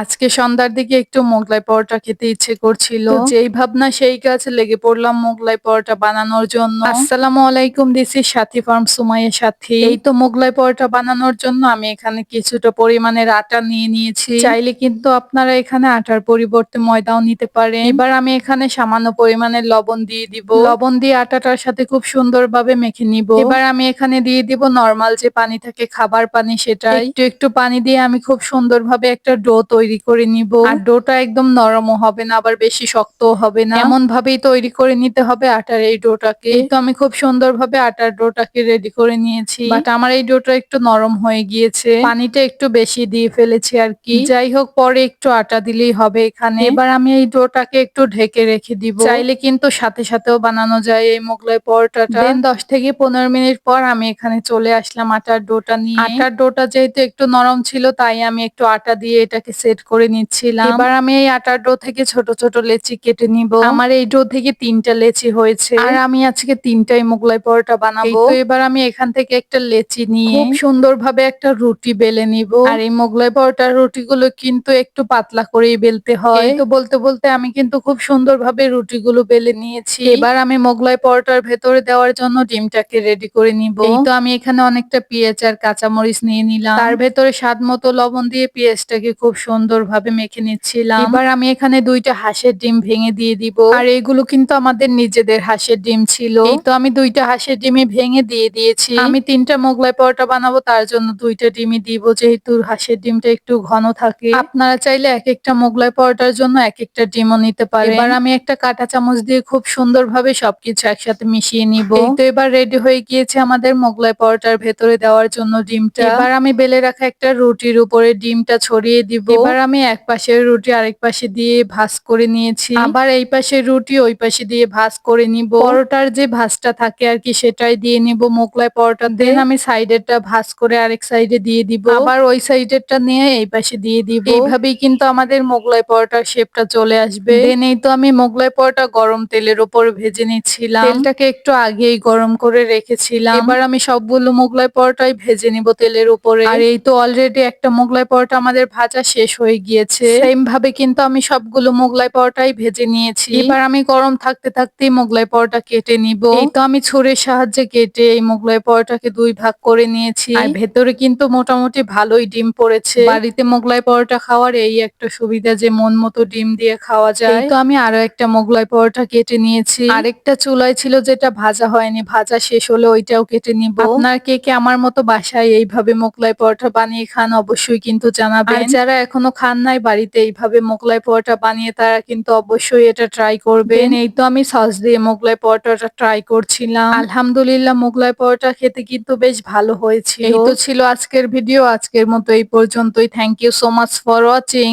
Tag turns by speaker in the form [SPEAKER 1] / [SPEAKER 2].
[SPEAKER 1] আজকে সন্ধ্যার দিকে একটু মোগলাই পরোটা খেতে ইচ্ছে করছিল। যেই ভাবনা সেই কাজ লেগে পড়লাম মোগলাই পরোটা বানানোর জন্য। আসসালামু আলাইকুম দিস ইজ সাথী ফার্ম সুমাইয়ের সাথে। এই তো মোগলাই পরোটা বানানোর জন্য আমি এখানে কিছুটা পরিমাণের আটা নিয়ে নিয়েছি। চাইলে কিন্তু আপনারা এখানে আটার পরিবর্তে ময়দাও নিতে পারেন। এবার আমি এখানে সামান্য পরিমাণের লবণ দিয়ে দিব। লবণ দিয়ে আটাটার সাথে খুব সুন্দরভাবে মেখে নিব। এবার আমি এখানে দিয়ে দিব নর্মাল যে পানি থাকে খাবার পানি সেটা একটু একটু পানি দিয়ে আমি খুব সুন্দরভাবে একটা ডো তৈরি করে নিব। আর ডোটা একদম নরমও হবে না আবার বেশি শক্তও হবে না। এমন ভাবেই তৈরি করে নিতে হবে আটার এই ডোটাকে। তো আমি খুব সুন্দরভাবে আটার ডোটাকে রেডি করে নিয়েছি। বাট আমার এই ডোটা একটু নরম হয়ে গিয়েছে। পানিটা একটু বেশি দিয়ে ফেলেছি আর কি। যাই হোক পরে একটু আটা দিলেই হবে এখানে। এবার আমি এই ডোটাকে একটু ঢেকে রেখে দিব। চাইলে কিন্তু সাথে সাথেও বানানো যায় এই মোগলাই পরোটাটা। দশ থেকে পনেরো মিনিট পর আমি এখানে চলে আসলাম আটার ডোটা নিয়ে। আটার ডোটা যেহেতু একটু নরম ছিল তাই আমি একটু আটা দিয়ে এটাকে সেট করে নিচ্ছিলাম। এবার আমি এই আটার ডো থেকে ছোট ছোট লেচি কেটে নিব। আমার এই ডো থেকে তিনটা লেচি হয়েছে। আর আমি আজকে তিনটাই মোগলাই পরোটা বানাবো। তো এবার আমি এখান থেকে একটা লেচি নিয়ে খুব সুন্দরভাবে একটা রুটি বেলে নিব। আর এই মোগলাই পরোটার রুটিগুলো কিন্তু একটু পাতলা করেই বেলতে হয়। তো বলতে বলতে আমি কিন্তু খুব সুন্দরভাবে রুটিগুলো বেলে নিয়েছি। এবার আমি মোগলাই পরোটার ভেতরে দেওয়ার জন্য ডিমটাকে রেডি করে নিব। এই তো আমি এখানে অনেকটা পেঁয়াজ আর কাঁচামরিচ নিয়ে নিলাম। তার ভেতরে স্বাদ মতো লবণ দিয়ে পেঁয়াজটাকে খুব সুন্দরভাবে মেখে নিচ্ছিলাম। এবার আমি এখানে দুইটা হাঁসের ডিম ভেঙে দিয়ে দিব। আর এগুলো কিন্তু আমাদের নিজেদের হাঁসের ডিম ছিল। এই তো আমি দুইটা হাঁসের ডিমই ভেঙে দিয়ে দিয়েছি। আমি তিনটা মোগলাই পরোটা বানাবো তার জন্য দুইটা ডিমই দিব। যেহেতু হাঁসের ডিমটা একটু ঘন থাকে। আপনারা চাইলে এক একটা মোগলাই পরোটার জন্য এক একটা ডিমও নিতে পারেন। এবার আমি একটা কাঁটা চামচ দিয়ে খুব সুন্দরভাবে সবকিছু একসাথে মিশিয়ে নিব। এই তো এবার রেডি হয়ে গিয়েছে আমাদের মোগলাই পরোটার ভেতরে দেওয়ার জন্য ডিমটা। এবার আমি বেলে রাখা একটা রুটির উপরে ডিমটা ছড়িয়ে দিব। এবার আমি এক পাশের রুটি আরেক পাশে দিয়ে ভাজ করে নিয়েছি। আবার এই পাশের রুটি ওই পাশে দিয়ে ভাজ করে নিব। পরোটার যে ভাজটা থাকে আর কি সেটাই দিয়ে নিব মোগলাই পরোটা। দেন আমি সাইডেরটা ভাজ করে আরেক সাইডে দিয়ে দিব। আবার ওই সাইডেরটা নিয়ে এই পাশে দিয়ে দিব। এইভাবেই কিন্তু আমাদের মোগলাই পরোটার শেপটা চলে আসবে। দেন এই তো আমি মোগলাই পরোটা গরম তেলের উপর ভেজে নিচ্ছিলাম। তেলটাকে একটু আগেই গরম করে রেখেছিলাম। এবার আমি সবগুলো মোগলাই পরোটাই ভেজে নিব তেলের উপরে আর এই তো অলরেডি একটা মোগলাই পরোটা আমাদের ভাজা শেষ হয়ে গিয়েছে। সেম ভাবে কিন্তু আমি সবগুলো মোগলাই পরোটাই ভেজে নিয়েছি। এবার আমি গরম থাকতে থাকতেই মোগলাই পরোটা কেটে নিব। এই তো আমি ছুরির সাহায্যে কেটে এই মোগলাই পরোটাকে দুই ভাগ করে নিয়েছি। আর ভেতরে কিন্তু মোটামুটি ভালোই ডিম পড়েছে। বাড়িতে মোগলাই পরোটা খাওয়ার এই একটা সুবিধা যে মন মতো ডিম দিয়ে খাওয়া যায়। এই তো আমি আরও একটা মোগলাই পরোটা কেটে নিয়েছি। আরেকটা চুলায় ছিল যেটা ভাজা হয়নি ভাজা শেষ হলে ওইটাও কেটে নিব। আপনার কে কে আমার মতো বাসায় এইভাবে মোগলাই পরোটা বানিয়ে খান অবশ্যই কিন্তু জানাবেন। যারা এখনও খান নাই বাড়িতে। এইভাবে মোগলাই পরোটা বানিয়ে তারা কিন্তু অবশ্যই এটা ট্রাই করবেন। এই তো আমি সস দিয়ে মোগলাই পরোটাটা ট্রাই করছিলাম। আলহামদুলিল্লাহ মোগলাই পরোটা খেতে কিন্তু বেশ ভালো হয়েছিল। এই তো ছিল আজকের ভিডিও আজকের মতো এই পর্যন্তই। Thank you so much for watching